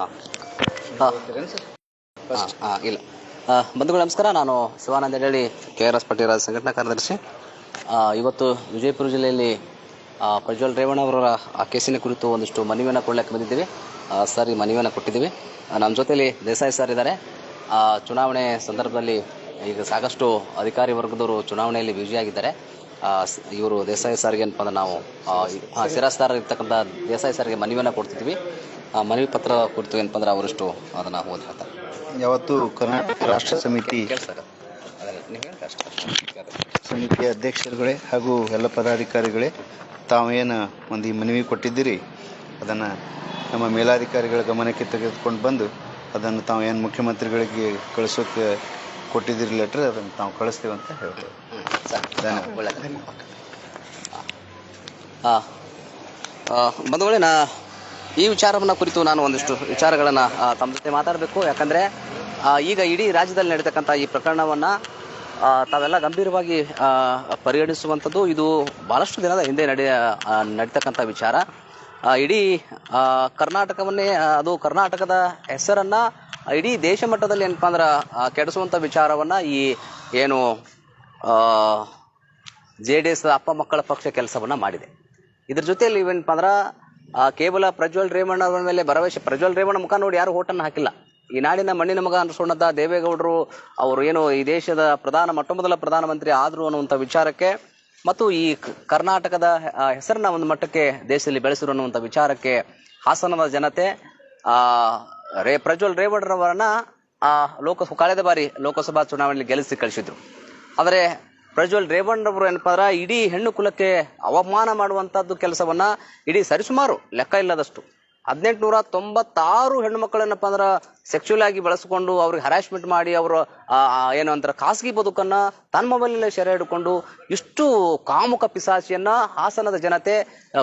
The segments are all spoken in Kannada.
ಹಾಂ. ಇಲ್ಲ. ಬಂಧುಗಳು, ನಮಸ್ಕಾರ. ನಾನು ಶಿವಾನಂದ ಹೇಳಿ ಕೆ ಆರ್ ಎಸ್ ಪಟೇಲ್ ಸಂಘಟನಾ ಕಾರ್ಯದರ್ಶಿ. ಇವತ್ತು ವಿಜಯಪುರ ಜಿಲ್ಲೆಯಲ್ಲಿ ಪ್ರಜ್ವಲ್ ರೇವಣ್ಣ ಅವರ ಆ, ಕೇಸಿನ ಕುರಿತು ಒಂದಿಷ್ಟು ಮನವಿಯನ್ನು ಕೊಡ್ಲಿಕ್ಕೆ ಬಂದಿದ್ದೀವಿ. ಸರ್, ಈ ಮನವಿಯನ್ನು ಕೊಟ್ಟಿದ್ದೀವಿ. ನಮ್ಮ ಜೊತೆಯಲ್ಲಿ ದೇಸಾಯಿ ಸರ್ ಇದ್ದಾರೆ. ಚುನಾವಣೆ ಸಂದರ್ಭದಲ್ಲಿ ಈಗ ಸಾಕಷ್ಟು ಅಧಿಕಾರಿ ವರ್ಗದವರು ಚುನಾವಣೆಯಲ್ಲಿ ಬ್ಯುಸಿಯಾಗಿದ್ದಾರೆ ಇವರು ದೇಸಾಯಿ ಸಾರಿಗೆ ಏನಪ್ಪ ಅಂದ್ರೆ ನಾವು ಶಿರಸ್ತಾರ ಇರ್ತಕ್ಕಂಥ ದೇಸಾಯಿ ಸಾರಿಗೆ ಮನವಿಯನ್ನು ಕೊಡ್ತಿದ್ದೀವಿ. ಆ, ಮನವಿ ಪತ್ರ ಕುರಿತು ಏನಪ್ಪ ಅಂದ್ರೆ ಅವರಷ್ಟು ಅದನ್ನು ಓದಿ ಹೇಳ್ತಾರೆ. ಯಾವತ್ತು ಕರ್ನಾಟಕ ರಾಷ್ಟ್ರ ಸಮಿತಿ ಸಮಿತಿಯ ಅಧ್ಯಕ್ಷರುಗಳೇ ಹಾಗೂ ಎಲ್ಲ ಪದಾಧಿಕಾರಿಗಳೇ ತಾವೇನು ಒಂದು ಈ ಮನವಿ ಕೊಟ್ಟಿದ್ದೀರಿ? ಅದನ್ನು ನಮ್ಮ ಮೇಲಾಧಿಕಾರಿಗಳ ಗಮನಕ್ಕೆ ತೆಗೆದುಕೊಂಡು ಬಂದು ಅದನ್ನು ತಾವು ಏನು ಮುಖ್ಯಮಂತ್ರಿಗಳಿಗೆ ಕಳಿಸೋಕೆ ಕೊಟ್ಟಿದ್ದೀರಿ ಲೆಟ್ರ್ ಅದನ್ನು ತಾವು ಕಳಿಸ್ತೀವಿ ಅಂತ ಹೇಳ್ತೇವೆ ಬಂಧುಗಳೇ ನಾ ಈ ವಿಚಾರವನ್ನ ಕುರಿತು ನಾನು ಒಂದಿಷ್ಟು ವಿಚಾರಗಳನ್ನ ತಮ್ಮ ಜೊತೆ ಮಾತಾಡಬೇಕು. ಯಾಕಂದ್ರೆ ಈಗ ಇಡೀ ರಾಜ್ಯದಲ್ಲಿ ನಡೀತಕ್ಕಂಥ ಈ ಪ್ರಕರಣವನ್ನ ತಾವೆಲ್ಲ ಗಂಭೀರವಾಗಿ ಪರಿಗಣಿಸುವಂಥದ್ದು ಇದು ಬಹಳಷ್ಟು ದಿನದ ಹಿಂದೆ ನಡೆ ನಡೀತಕ್ಕಂಥ ವಿಚಾರ. ಇಡೀ ಕರ್ನಾಟಕವನ್ನೇ ಅದು ಕರ್ನಾಟಕದ ಹೆಸರನ್ನ ಇಡೀ ದೇಶ ಮಟ್ಟದಲ್ಲಿ ಏನಪ್ಪ ಅಂದ್ರೆ ಕೆಡಿಸುವಂಥ ವಿಚಾರವನ್ನ ಈ, ಏನು ಜೆ ಡಿ ಎಸ್ ಅಪ್ಪ ಮಕ್ಕಳ ಪಕ್ಷ ಕೆಲಸವನ್ನ ಮಾಡಿದೆ. ಇದ್ರ ಜೊತೆಯಲ್ಲಿ ಇವೇನಪ್ಪ ಅಂದ್ರೆ ಆ, ಕೇವಲ ಪ್ರಜ್ವಲ್ ರೇವಣ್ಣ ಅವರ ಮೇಲೆ ಭರವಸೆ ಪ್ರಜ್ವಲ್ ರೇವಣ್ಣ ಮುಖ ನೋಡಿ ಯಾರು ಓಟನ್ನು ಹಾಕಿಲ್ಲ. ಈ ನಾಡಿನ ಮಣ್ಣಿನ ಮಗ ಅನ್ಸೋಣದ ದೇವೇಗೌಡರು ಅವರು ಏನು ಈ ದೇಶದ ಪ್ರಧಾನ ಮೊಟ್ಟಮೊದಲ ಪ್ರಧಾನಮಂತ್ರಿ ಆದ್ರು ಅನ್ನುವಂಥ ವಿಚಾರಕ್ಕೆ ಮತ್ತು ಈ ಕರ್ನಾಟಕದ ಹೆಸರನ್ನ ಒಂದು ಮಟ್ಟಕ್ಕೆ ದೇಶದಲ್ಲಿ ಬೆಳೆಸಿರು ಅನ್ನುವಂಥ ವಿಚಾರಕ್ಕೆ ಹಾಸನದ ಜನತೆ ಆ ರೇ ಪ್ರಜ್ವಲ್ ರೇವಣ್ಣರವರನ್ನ ಆ ಲೋಕಸಭಾ ಕಳೆದ ಬಾರಿ ಲೋಕಸಭಾ ಚುನಾವಣೆಯಲ್ಲಿ ಗೆಲ್ಲಿಸಿ ಕಳಿಸಿದ್ರು. ಆದರೆ ಪ್ರಜ್ವಲ್ ರೇವಣ್ಣರವರು ಏನಪ್ಪ ಅಂದ್ರೆ ಇಡೀ ಹೆಣ್ಣು ಕುಲಕ್ಕೆ ಅವಮಾನ ಮಾಡುವಂತಹದ್ದು ಕೆಲಸವನ್ನ ಇಡೀ ಸರಿಸುಮಾರು ಲೆಕ್ಕ ಇಲ್ಲದಷ್ಟು. ಹದಿನೆಂಟುನೂರ ತೊಂಬತ್ತಾರು ಹೆಣ್ಣು ಮಕ್ಕಳೇನಪ್ಪ ಅಂದ್ರೆ ಸೆಕ್ಚುಲ್ ಆಗಿ ಬಳಸಿಕೊಂಡು ಅವ್ರಿಗೆ ಹರಾಸ್ಮೆಂಟ್ ಮಾಡಿ ಅವರು ಏನು ಅಂತಾರೆ ಖಾಸಗಿ ಬದುಕನ್ನ ತನ್ನ ಮೊಬೈಲಲ್ಲೇ ಸೆರೆ ಹಿಡ್ಕೊಂಡು ಇಷ್ಟು ಕಾಮುಕ ಪಿಸಾಚಿಯನ್ನ ಹಾಸನದ ಜನತೆ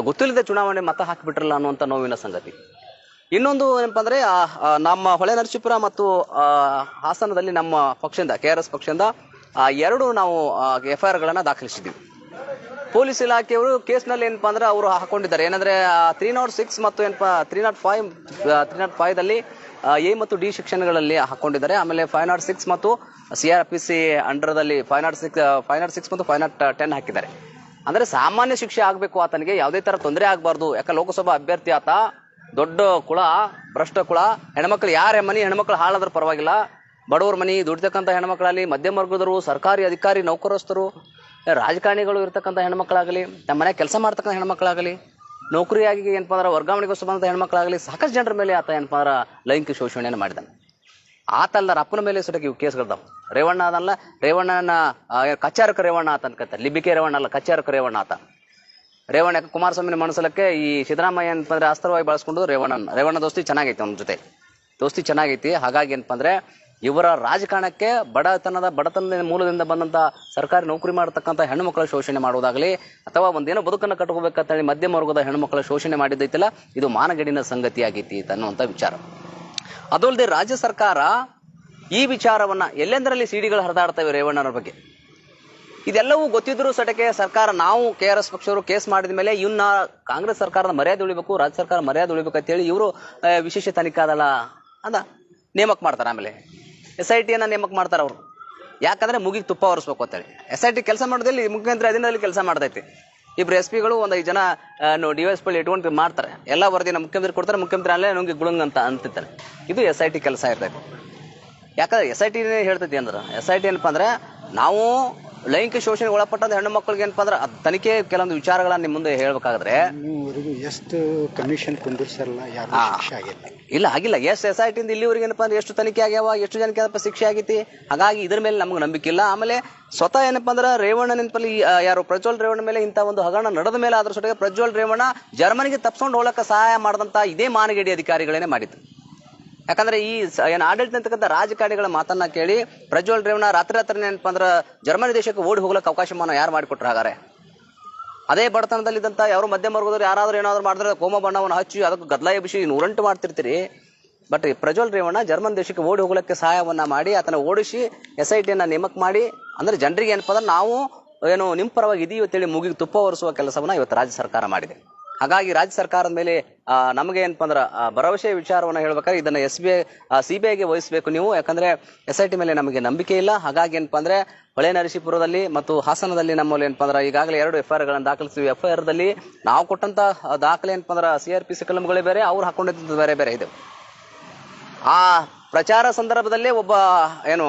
ಗೊತ್ತಿಲ್ಲದೆ ಚುನಾವಣೆ ಮತ ಹಾಕಿಬಿಟ್ರಲ್ಲ ಅನ್ನುವಂಥ ನೋವಿನ ಸಂಗತಿ. ಇನ್ನೊಂದು ಏನಪ್ಪಾ ಅಂದ್ರೆ ನಮ್ಮ ಹೊಳೆ ನರಸೀಪುರ ಮತ್ತು ಹಾಸನದಲ್ಲಿ ನಮ್ಮ ಪಕ್ಷದಿಂದ ಕೆ ಆರ್ ಎಸ್ ಪಕ್ಷದಿಂದ ಆ, ಎರಡು ನಾವು ಎಫ್ ಐ ಆರ್ ಗಳನ್ನ ದಾಖಲಿಸಿದ್ದೀವಿ. ಪೊಲೀಸ್ ಇಲಾಖೆಯವರು ಕೇಸ್ನಲ್ಲಿ ಏನಪ್ಪಾ ಅಂದ್ರೆ ಅವರು ಹಾಕೊಂಡಿದ್ದಾರೆ. ಏನಂದ್ರೆ ತ್ರೀ ನಾಟ್ ಸಿಕ್ಸ್ ಮತ್ತು ಏನಪ್ಪಾ three nought five three nought five ದಲ್ಲಿ ಎ ಮತ್ತು ಡಿ ಸೆಕ್ಷನ್ಗಳಲ್ಲಿ ಹಾಕೊಂಡಿದ್ದಾರೆ. ಆಮೇಲೆ ಫೈವ್ ನಾಟ್ ಸಿಕ್ಸ್ ಮತ್ತು C R P C ಅಂಡರ್ದಲ್ಲಿ five nought six five nought six ಮತ್ತು ಫೈವ್ ನಾಟ್ ಟೆನ್ ಹಾಕಿದ್ದಾರೆ. ಅಂದ್ರೆ ಸಾಮಾನ್ಯ ಶಿಕ್ಷೆ ಆಗಬೇಕು ಆತನಿಗೆ ಯಾವುದೇ ತರ ತೊಂದರೆ ಆಗಬಾರ್ದು. ಯಾಕೆ ಲೋಕಸಭಾ ಅಭ್ಯರ್ಥಿ ಆತ ದೊಡ್ಡ ಕುಳ ಭ್ರಷ್ಟ ಕುಳ. ಹೆಣ್ಮಕ್ಳು ಯಾರ ಮನೆ ಹೆಣ್ಮಕ್ಳು ಹಾಳಾದ್ರೂ ಪರವಾಗಿಲ್ಲ. ಬಡವ್ರ ಮನೆ ದುಡಿತಕ್ಕಂಥ ಹೆಣ್ಮಕ್ಳಾಗಲಿ, ಮಧ್ಯಮ ವರ್ಗದವರು, ಸರ್ಕಾರಿ ಅಧಿಕಾರಿ, ನೌಕರಸ್ಥರು, ರಾಜಕಾರಣಿಗಳು ಇರ್ತಕ್ಕಂಥ ಹೆಣ್ಮಕ್ಳಾಗಲಿ, ನಮ್ಮ ಮನೆ ಕೆಲಸ ಮಾಡ್ತಕ್ಕಂಥ ಹೆಣ್ಮಕ್ಳಾಗಲಿ ನೌಕರಿಯಾಗಿ ಏನಪ್ಪ ಅಂದ್ರೆ ವರ್ಗಾವಣೆಗೆ ಬಂದಂಥ ಹೆಣ್ಮಕ್ಳಾಗಲಿ ಸಾಕಷ್ಟು ಜನರ ಮೇಲೆ ಆತ ಏನಪ್ಪ ಅಂದ್ರೆ ಲೈಂಗಿಕ ಶೋಷಣೆಯನ್ನು ಮಾಡಿದ್ದಾನೆ. ಆತ ಅಲ್ಲರ ಅಪ್ಪನ ಮೇಲೆ ಸುಟಕ್ಕೆ ಇವು ಕೇಸ್ಗಳದಾವ. ರೇವಣ್ಣ ಅದಲ್ಲ, ರೇವಣ್ಣನ ಕಚ್ಚಾರಕ ರೇವಣ್ಣ ಆತ ಅನ್ಕತ್ತೆ. ಲಿಬಿಕೆ ರೇವಣ್ಣ ಅಲ್ಲ, ಕಚ್ಚಾರಕ ರೇವಣ್ಣ ಆತ. ರೇವಣ್ಣ ಕುಮಾರಸ್ವಾಮಿನ ಮನಸಲಕ್ಕೆ ಈ ಸಿದ್ದರಾಮಯ್ಯ ಏನಪ್ಪ ಅಂದ್ರೆ ಅಸ್ತ್ರವಾಗಿ ಬಳಸ್ಕೊಂಡು ರೇವಣ್ಣ ರೇವಣ್ಣ ದೋಸ್ತಿ ಚೆನ್ನಾಗೈತೆ ಅವನ ಜೊತೆ. ದೋಸ್ತಿ ಚೆನ್ನಾಗೈತಿ. ಹಾಗಾಗಿ ಏನಪ್ಪ ಅಂದ್ರೆ ಇವರ ರಾಜಕಾರಣಕ್ಕೆ ಬಡತನದ ಬಡತನದ ಮೂಲದಿಂದ ಬಂದಂತ ಸರ್ಕಾರಿ ನೌಕರಿ ಮಾಡತಕ್ಕಂಥ ಹೆಣ್ಣು ಮಕ್ಕಳ ಶೋಷಣೆ ಮಾಡುವುದಾಗಲಿ, ಅಥವಾ ಒಂದೇನೋ ಬದುಕನ್ನು ಕಟ್ಕೋಬೇಕಂತೇಳಿ ಮಧ್ಯಮ ವರ್ಗದ ಹೆಣ್ಣು ಮಕ್ಕಳ ಶೋಷಣೆ ಮಾಡಿದ್ದೈತಿಲ್ಲ, ಇದು ಮಾನಗಡಿನ ಸಂಗತಿ ಆಗೈತಿ ಅನ್ನುವಂಥ ವಿಚಾರ. ಅದಲ್ಲದೆ ರಾಜ್ಯ ಸರ್ಕಾರ ಈ ವಿಚಾರವನ್ನ ಎಲ್ಲೆಂದರಲ್ಲಿ ಸಿಡಿಗಳು ಹರಿದಾಡ್ತವೆ ರೇವಣ್ಣನ ಬಗ್ಗೆ? ಇದೆಲ್ಲವೂ ಗೊತ್ತಿದ್ರು ಸಟಕೆ ಸರ್ಕಾರ ನಾವು ಕೆ ಆರ್ ಎಸ್ ಪಕ್ಷವರು ಕೇಸ್ ಮಾಡಿದ ಮೇಲೆ ಇವನ್ನ ಕಾಂಗ್ರೆಸ್ ಸರ್ಕಾರದ ಮರ್ಯಾದೆ ಉಳಿಬೇಕು, ರಾಜ್ಯ ಸರ್ಕಾರ ಮರ್ಯಾದೆ ಉಳಿಬೇಕು ಅಂತ ಹೇಳಿ ಇವರು ವಿಶೇಷ ತನಿಖಾ ದಳ ಅದ ನೇಮಕ ಮಾಡ್ತಾರೆ ಆಮೇಲೆ. ಎಸ್ ಐ ಟಿಯನ್ನ ನೇಮಕ ಮಾಡ್ತಾರೆ ಅವರು. ಯಾಕಂದ್ರೆ ಮುಗಿಗೆ ತುಪ್ಪ ಒರೆಸ್ಬೇಕು ಅಂತೇಳಿ. ಎಸ್ ಐ ಟಿ ಕೆಲಸ ಮಾಡೋದಿಲ್ಲ ಮುಖ್ಯಮಂತ್ರಿ ಅಧೀನದಲ್ಲಿ ಕೆಲಸ ಮಾಡ್ತೈತಿ. ಇಬ್ರು ಎಸ್ ಪಿಗಳು ಒಂದು ಐದು ಜನ ಡಿ ಎಸ್ ಪಿ ಇಟ್ಕೊಂಡು ಮಾಡ್ತಾರೆ. ಎಲ್ಲ ವರದಿನ ಮುಖ್ಯಮಂತ್ರಿ ಕೊಡ್ತಾರೆ, ಮುಖ್ಯಮಂತ್ರಿ ಅಲ್ಲೇ ನಮಗೆ ಗುಳಂಗ್ ಅಂತ ಅಂತಿರ್ತಾರೆ. ಇದು ಎಸ್ ಐ ಟಿ ಕೆಲಸ ಇರ್ತೈತಿ. ಯಾಕಂದ್ರೆ ಎಸ್ ಐ ಟಿನೇ ಹೇಳ್ತೈತಿ ಅಂದ್ರೆ ಎಸ್ ಐ ಟಿ ಏನಪ್ಪ ಅಂದ್ರೆ, ನಾವು ಲೈಂಗಿಕ ಶೋಷಣೆಗೆ ಒಳಪಟ್ಟಂತ ಹೆಣ್ಣು ಮಕ್ಕಳಿಗೆ ಏನಪ್ಪ ಅಂದ್ರೆ ಅದ್ ತನಿಖೆ ಕೆಲವೊಂದು ವಿಚಾರಗಳನ್ನ ನಿಮ್ ಮುಂದೆ ಹೇಳ್ಬೇಕಾದ್ರೆ. ಇನ್ನೂವರೆಗೂ ಎಷ್ಟು ಕಮಿಷನ್ ಕುಂದಿರ್ಸಲ್ಲ ಯಾರು ಹಾ. ಶಿಕ್ಷೆ ಆಗಿಲ್ಲ. ಇಲ್ಲ ಆಗಿಲ್ಲ. ಎಸ್ ಎಸ್ ಐ ಟಿಂದ ಇಲ್ಲಿವರೆಗೆ ಏನಪ್ಪಾ ಅಂದ್ರೆ ಎಷ್ಟು ತನಿಖೆ ಆಗ್ಯಾವ ಎಷ್ಟು ಜನಕ್ಕೆ ಏನಪ್ಪ ಶಿಕ್ಷೆ ಆಗೈತಿ? ಹಾಗಾಗಿ ಇದ್ರ ಮೇಲೆ ನಮ್ಗೆ ನಂಬಿಕೆ ಇಲ್ಲ. ಆಮೇಲೆ ಸ್ವತಃ ಏನಪ್ಪ ಅಂದ್ರೆ ರೇವಣ್ಣ ನೆನಪಲ್ಲಿ ಆ, ಯಾರು ಪ್ರಜ್ವಲ್ ರೇವಣ್ಣ ಮೇಲೆ ಇಂಥ ಒಂದು ಹಗರಣ ನಡೆದ ಮೇಲೆ ಅದ್ರ ಜೊತೆಗೆ ಪ್ರಜ್ವಲ್ ರೇವಣ್ಣ ಜರ್ಮನಿಗೆ ತಪ್ಸ್ಕೊಂಡು ಹೋಗಕ್ಕೆ ಸಹಾಯ ಮಾಡಿದಂತ ಇದೇ ಮಾನಗೇಡಿ ಅಧಿಕಾರಿಗಳೇನೆ ಮಾಡಿದ್ದು. ಯಾಕಂದ್ರೆ ಈ ಏನ್ ಆಡಳಿತ ಅಂತಕ್ಕಂಥ ರಾಜಕಾರಣಿಗಳ ಮಾತನ್ನ ಕೇಳಿ ಪ್ರಜ್ವಲ್ ರೇವಣ್ಣ ರಾತ್ರಿ ರಾತ್ರಿ ಏನಪ್ಪ ಅಂದ್ರೆ ಜರ್ಮನಿ ದೇಶಕ್ಕೆ ಓಡಿ ಹೋಗ್ಲಕ್ಕೆ ಅವಕಾಶವನ್ನ ಯಾರು ಮಾಡಿಕೊಟ್ರು ಹಾಗಾರೆ ಅದೇ ಬಡತನದಲ್ಲಿ ಇದ್ದಂತ ಯಾರು ಮಧ್ಯಮ ವರ್ಗದವ್ರು ಯಾರಾದ್ರೂ ಏನಾದ್ರು ಮಾಡಿದ್ರೆ ಕೋಮ ಬಣ್ಣವನ್ನು ಹಚ್ಚಿ ಅದಕ್ಕೆ ಗದ್ಲ ಎಬ್ಬಿಸಿ ನೂರಂಟು ಮಾಡ್ತಿರ್ತೀರಿ. ಬಟ್ ಪ್ರಜ್ವಲ್ ರೇವಣ್ಣ ಜರ್ಮನ್ ದೇಶಕ್ಕೆ ಓಡಿ ಹೋಗ್ಲಿಕ್ಕೆ ಸಹಾಯವನ್ನ ಮಾಡಿ ಆತನ ಓಡಿಸಿ ಎಸ್ ಐ ಟಿಯನ್ನ ನೇಮಕ ಮಾಡಿ ಅಂದ್ರೆ ಜನರಿಗೆ ಏನಪ್ಪ ಅಂದ್ರೆ ನಾವು ಏನು ನಿಮ್ಮ ಪರವಾಗಿ ಇದೀವಿ ಅಂತೇಳಿ ಮುಗಿಗೆ ತುಪ್ಪ ಒರೆಸುವ ಕೆಲಸವನ್ನ ಇವತ್ತು ರಾಜ್ಯ ಸರ್ಕಾರ ಮಾಡಿದೆ. ಹಾಗಾಗಿ ರಾಜ್ಯ ಸರ್ಕಾರದ ಮೇಲೆ ನಮಗೆ ಏನಪ್ಪ ಅಂದ್ರೆ ಭರವಸೆ ವಿಚಾರವನ್ನ ಹೇಳ್ಬೇಕಾದ್ರೆ ಇದನ್ನ S B I C B ಐಗೆ ವಹಿಸಬೇಕು ನೀವು. ಯಾಕಂದ್ರೆ ಎಸ್ ಐ ಟಿ ಮೇಲೆ ನಮಗೆ ನಂಬಿಕೆ ಇಲ್ಲ. ಹಾಗಾಗಿ ಏನಪ್ಪ ಅಂದ್ರೆ ಹೊಳೆ ನರಸೀಪುರದಲ್ಲಿ ಮತ್ತು ಹಾಸನದಲ್ಲಿ ನಮ್ಮಲ್ಲಿ ಏನಪ್ಪ ಅಂದ್ರೆ ಈಗಾಗಲೇ ಎರಡು ಎಫ್ ಐ ಗಳನ್ನು ದಾಖಲಿಸ್ತೀವಿ ಎಫ್ ಐ ಆರ್ ದಲ್ಲಿ ನಾವು ಕೊಟ್ಟಂತ ದಾಖಲೆ ಏನಪ್ಪ ಅಂದ್ರೆ ಸಿ ಆರ್ ಪಿ ಸಿ ಕಲಂಗಳೇ ಬೇರೆ, ಅವ್ರು ಹಾಕೊಂಡಿದ್ದು ಬೇರೆ ಬೇರೆ ಇದೆ. ಆ ಪ್ರಚಾರ ಸಂದರ್ಭದಲ್ಲೇ ಒಬ್ಬ, ಏನು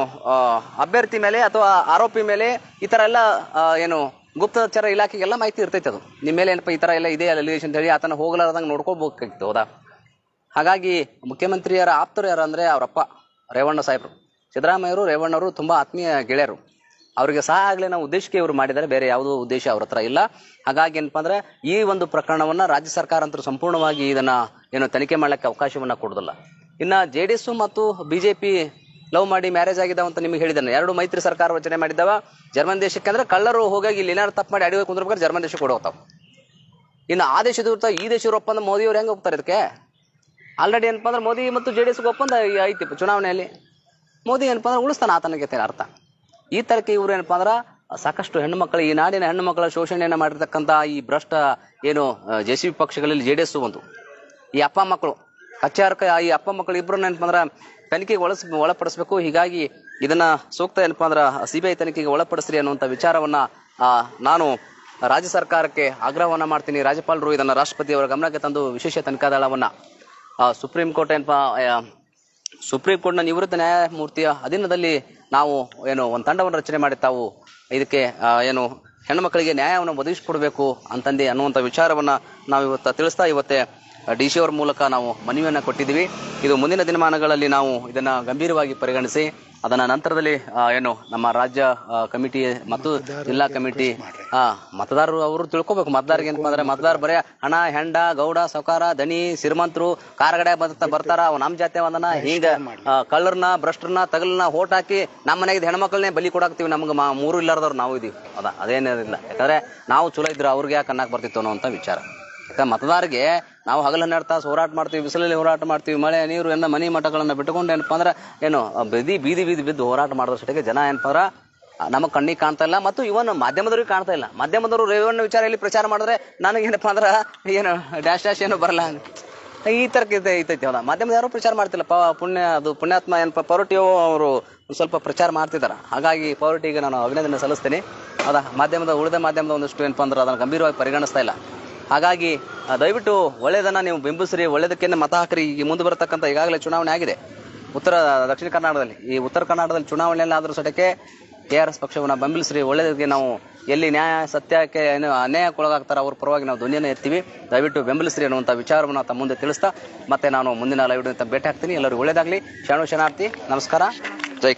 ಅಭ್ಯರ್ಥಿ ಮೇಲೆ ಅಥವಾ ಆರೋಪಿ ಮೇಲೆ ಈ ತರ ಎಲ್ಲ ಏನು ಗುಪ್ತಚರ ಇಲಾಖೆಗೆಲ್ಲ ಮಾಹಿತಿ ಇರ್ತೈತೆ ಅದು. ನಿಮ್ಮ ಮೇಲೆ ಏನಪ್ಪ ಈ ತರ ಎಲ್ಲ ಇದೆ ಅಲಿಗೇಷನ್ ಹೇಳಿ ಆತನ ಹೋಗಲಾರ್ದಂಗೆ ನೋಡ್ಕೋಬೇಕಾಗಿತ್ತು ಹೌದಾ? ಹಾಗಾಗಿ ಮುಖ್ಯಮಂತ್ರಿಯರ ಆಪ್ತರು ಯಾರು ಅಂದ್ರೆ ಅವರಪ್ಪ, ರೇವಣ್ಣ ಸಾಹೇಬರು. ಸಿದ್ದರಾಮಯ್ಯರು ರೇವಣ್ಣವರು ತುಂಬಾ ಆತ್ಮೀಯ ಗೆಳೆಯರು. ಅವರಿಗೆ ಸಹ ಆಗಲೇ ನಾವು ಉದ್ದೇಶಕ್ಕೆ ಇವರು ಮಾಡಿದ್ದಾರೆ, ಬೇರೆ ಯಾವುದೋ ಉದ್ದೇಶ ಅವ್ರ ಹತ್ರ ಇಲ್ಲ. ಹಾಗಾಗಿ ಏನಪ್ಪ ಅಂದ್ರೆ ಈ ಒಂದು ಪ್ರಕರಣವನ್ನ ರಾಜ್ಯ ಸರ್ಕಾರ ಅಂತೂ ಸಂಪೂರ್ಣವಾಗಿ ಇದನ್ನ ಏನು ತನಿಖೆ ಮಾಡ್ಲಿಕ್ಕೆ ಅವಕಾಶವನ್ನ ಕೊಡೋದಿಲ್ಲ. ಇನ್ನ ಜೆ ಮತ್ತು ಬಿಜೆಪಿ ಲವ್ ಮಾಡಿ ಮ್ಯಾರೇಜ್ ಆಗಿದಾವ ಅಂತ ನಿಮಗೆ ಹೇಳಿದ್ದಾನೆ. ಎರಡು ಮೈತ್ರಿ ಸರ್ಕಾರ ರಚನೆ ಮಾಡಿದ್ದಾವ. ಜರ್ಮನ್ ದೇಶಕ್ಕೆ ಅಂದ್ರೆ ಕಳ್ಳರು ಹೋಗಾಗಿ ಇಲ್ಲಿ ಏನಾರು ತಪ್ಪು ಮಾಡಿ ಅಡಿಗೆ ಕುಂದ್ರಬೇಕಾದ್ರೆ ಜರ್ಮನ್ ದೇಶಕ್ಕೆ ಕೊಡೋತಾವ ಇನ್ನು ಆ ದೇಶದ ಈ ದೇಶದ ಒಪ್ಪಂದ ಮೋದಿ ಅವ್ರು ಹೆಂಗೆ ಹೋಗ್ತಾರೆ ಇದಕ್ಕೆ? ಆಲ್ರೆಡಿ ಏನಪ್ಪ ಅಂದ್ರೆ ಮೋದಿ ಮತ್ತು ಜೆ ಡಿ ಎಸ್ ಒಪ್ಪಂದ ಐತಿ ಚುನಾವಣೆಯಲ್ಲಿ. ಮೋದಿ ಏನಪ್ಪ ಅಂದ್ರೆ ಉಳಿಸ್ತಾನೆ ಆತನಿಗೆ ಅರ್ಥ. ಈ ತರಕ್ಕೆ ಇವ್ರು ಏನಪ್ಪ ಅಂದ್ರೆ ಸಾಕಷ್ಟು ಹೆಣ್ಣು ಮಕ್ಕಳು ಈ ನಾಡಿನ ಹೆಣ್ಣು ಮಕ್ಕಳ ಶೋಷಣೆಯನ್ನು ಮಾಡಿರ್ತಕ್ಕಂಥ ಈ ಭ್ರಷ್ಟ ಏನು ಜೆ ಸಿ ಪಕ್ಷಗಳಲ್ಲಿ ಜೆ ಡಿ ಒಂದು. ಈ ಅಪ್ಪ ಮಕ್ಕಳು ಕಚ್ಚಾರಕ ಈ ಅಪ್ಪ ಮಕ್ಕಳು ಇಬ್ಬರನ್ನ ಏನಪ್ಪ ಅಂದ್ರೆ ತನಿಖೆಗೆ ಒಳಸ್, ಒಳಪಡಿಸ್ಬೇಕು. ಹೀಗಾಗಿ ಇದನ್ನ ಸೂಕ್ತ ಏನಪ್ಪ ಅಂದ್ರೆ ಸಿಬಿಐ ತನಿಖೆಗೆ ಒಳಪಡಿಸ್ರಿ ಅನ್ನುವಂಥ ವಿಚಾರವನ್ನ ನಾನು ರಾಜ್ಯ ಸರ್ಕಾರಕ್ಕೆ ಆಗ್ರಹವನ್ನ ಮಾಡ್ತೀನಿ. ರಾಜ್ಯಪಾಲರು ಇದನ್ನ ರಾಷ್ಟ್ರಪತಿ ಅವರ ಗಮನಕ್ಕೆ ತಂದು ವಿಶೇಷ ತನಿಖಾ ದಳವನ್ನ ಸುಪ್ರೀಂ ಕೋರ್ಟ್ ಏನಪ್ಪ ಸುಪ್ರೀಂ ಕೋರ್ಟ್ನ ನಿವೃತ್ತ ನ್ಯಾಯಮೂರ್ತಿಯ ಅಧೀನದಲ್ಲಿ ನಾವು ಏನು ಒಂದು ತಂಡವನ್ನು ರಚನೆ ಮಾಡಿ ತಾವು ಇದಕ್ಕೆ ಏನು ಹೆಣ್ಣು ಮಕ್ಕಳಿಗೆ ನ್ಯಾಯವನ್ನು ಒದಗಿಸಿಕೊಡ್ಬೇಕು ಅಂತಂದು ಅನ್ನುವಂಥ ವಿಚಾರವನ್ನ ನಾವು ಇವತ್ತು ತಿಳಿಸ್ತಾ ಇವತ್ತೇ ಡಿ ಸಿ ಅವರ ಮೂಲಕ ನಾವು ಮನವಿಯನ್ನು ಕೊಟ್ಟಿದ್ದೀವಿ. ಇದು ಮುಂದಿನ ದಿನಮಾನಗಳಲ್ಲಿ ನಾವು ಇದನ್ನ ಗಂಭೀರವಾಗಿ ಪರಿಗಣಿಸಿ, ಅದನ್ನ ನಂತರದಲ್ಲಿ ಏನು ನಮ್ಮ ರಾಜ್ಯ ಕಮಿಟಿ ಮತ್ತು ಜಿಲ್ಲಾ ಕಮಿಟಿ ಮತದಾರರು ಅವರು ತಿಳ್ಕೊಬೇಕು. ಮತದಾರರಿಗೆ ಏನಪ್ಪ ಅಂದ್ರೆ ಮತದಾರ ಬರೇ ಹಣ, ಹೆಂಡ, ಗೌಡ, ಸೌಕಾರ, ದನಿ ಶ್ರೀಮಂತರು ಕಾರ್ಗಡೆ ಬರ್ತಾ ಬರ್ತಾರ. ಅವ್ ನಮ್ ಜಾತಿ ಒಂದನ್ನ ಹಿಂಗ ಕಳ್ಳರ್ನ ಭ್ರಷ್ಟರನ್ನ ತಗಲನ್ನ ಓಟ್ ಹಾಕಿ ನಮ್ಮ ಮನೆಗೆ ಹೆಣ್ಮಕ್ಳನ್ನೇ ಬಲಿ ಕೊಡಾಕ್ತಿವಿ. ನಮ್ಗೆ ಮೂರು ಇಲ್ಲಾರ್ದವ್ರು ನಾವು ಇದೀವಿ. ಅದ, ಅದೇನಿಲ್ಲ. ಯಾಕಂದ್ರೆ ನಾವು ಚಲೋ ಇದ್ರೆ ಅವ್ರಿಗೆ ಯಾಕೆ ಅನ್ನಕ್ ಬರ್ತಿತ್ತು ಅನ್ನೋ ವಿಚಾರ. ಮತದಾರರಿಗೆ ನಾವು ಹಗಲು ಹನ್ನೆರಡು ತಾಸು ಹೋರಾಟ ಮಾಡ್ತೀವಿ, ಬಿಸಿಲಲ್ಲಿ ಹೋರಾಟ ಮಾಡ್ತೀವಿ, ಮಳೆ, ನೀರು, ಎಲ್ಲ ಮನಿ ಮಠಗಳನ್ನ ಬಿಟ್ಟುಕೊಂಡು ಏನಪ್ಪ ಅಂದ್ರೆ ಏನು, ಬೀದಿ ಬೀದಿ ಬೀದಿ ಬಿದ್ದು ಹೋರಾಟ ಮಾಡೋದ್ರ ಜನ ಏನಪ್ಪ ಅಂದ್ರೆ ನಮ್ಮ ಕಣ್ಣಿಗೆ ಕಾಣ್ತಾ ಇಲ್ಲ ಮತ್ತು ಇವನ್ ಮಾಧ್ಯಮದವ್ರಿಗೆ ಕಾಣ್ತಾ ಇಲ್ಲ. ಮಾಧ್ಯಮದವರು ರೇವಣ್ಣ ವಿಚಾರ ಇಲ್ಲಿ ಪ್ರಚಾರ ಮಾಡಿದ್ರೆ ನನಗೇನಪ್ಪ ಅಂದ್ರೆ ಏನು, ಡ್ಯಾಶ್ ಡ್ಯಾಶ್ ಏನು ಬರಲ್ಲ. ಈ ಇದೆ ಐತೈತಿ ಹೌದಾ? ಮಾಧ್ಯಮದ ಯಾರು ಪ್ರಚಾರ ಮಾಡ್ತಿಲ್ಲ. ಪ, ಪುಣ್ಯ, ಅದು ಪುಣ್ಯಾತ್ಮ ಏನಪ್ಪ ಪೌರಟಿಯೋ ಅವರು ಸ್ವಲ್ಪ ಪ್ರಚಾರ ಮಾಡ್ತಿದ್ದಾರೆ ಹಾಗಾಗಿ ಪೌರಟಿಗೆ ನಾನು ಅಭಿನಂದನೆ ಸಲ್ಲಿಸ್ತೀನಿ. ಹೌದಾ? ಮಾಧ್ಯಮದ, ಉಳಿದ ಮಾಧ್ಯಮದ ಒಂದಷ್ಟು ಏನಪ್ಪ ಅಂದ್ರೆ ಅದನ್ನು ಗಂಭೀರವಾಗಿ ಪರಿಗಣಿಸ್ತಾ ಇಲ್ಲ. ಹಾಗಾಗಿ ದಯವಿಟ್ಟು ಒಳ್ಳೆಯದನ್ನ ನೀವು ಬಿಂಬಿಸ್ರಿ ಒಳ್ಳೆಯದಕ್ಕೆ ಮತ ಹಾಕ್ರಿ. ಈ ಮುಂದೆ ಬರತಕ್ಕಂಥ ಈಗಾಗಲೇ ಚುನಾವಣೆ ಆಗಿದೆ. ಉತ್ತರ, ದಕ್ಷಿಣ ಕರ್ನಾಟಕದಲ್ಲಿ, ಈ ಉತ್ತರ ಕರ್ನಾಟಕದಲ್ಲಿ ಚುನಾವಣೆಯಲ್ಲಿ ಆದ್ರೂ ಸಟಕ್ಕೆ ಕೆ ಆರ್ ಎಸ್ ಪಕ್ಷವನ್ನು ಬೆಂಬಲಿಸ್ರಿ, ಒಳ್ಳೆಯದಕ್ಕೆ ನಾವು ಎಲ್ಲಿ ನ್ಯಾಯ, ಸತ್ಯಕ್ಕೆ ಏನು ಅನ್ಯಾಯಕ್ಕೊಳಗಾಗ್ತಾರೆ ಅವ್ರ ಪರವಾಗಿ ನಾವು ಧ್ವನಿಯನ್ನು ಎತ್ತೀವಿ. ದಯವಿಟ್ಟು ಬೆಂಬಲಿಸ್ರಿ ಅನ್ನುವಂಥ ವಿಚಾರವನ್ನು ತಮ್ಮ ಮುಂದೆ ತಿಳಿಸ್ತಾ, ಮತ್ತೆ ನಾನು ಮುಂದಿನ ಲೈವ್ ಭೇಟಿ ಹಾಕ್ತೀನಿ ಎಲ್ಲರಿಗೂ ಒಳ್ಳೆಯದಾಗಲಿ. ಶರಣು ಶರಣಾರ್ಥಿ ನಮಸ್ಕಾರ.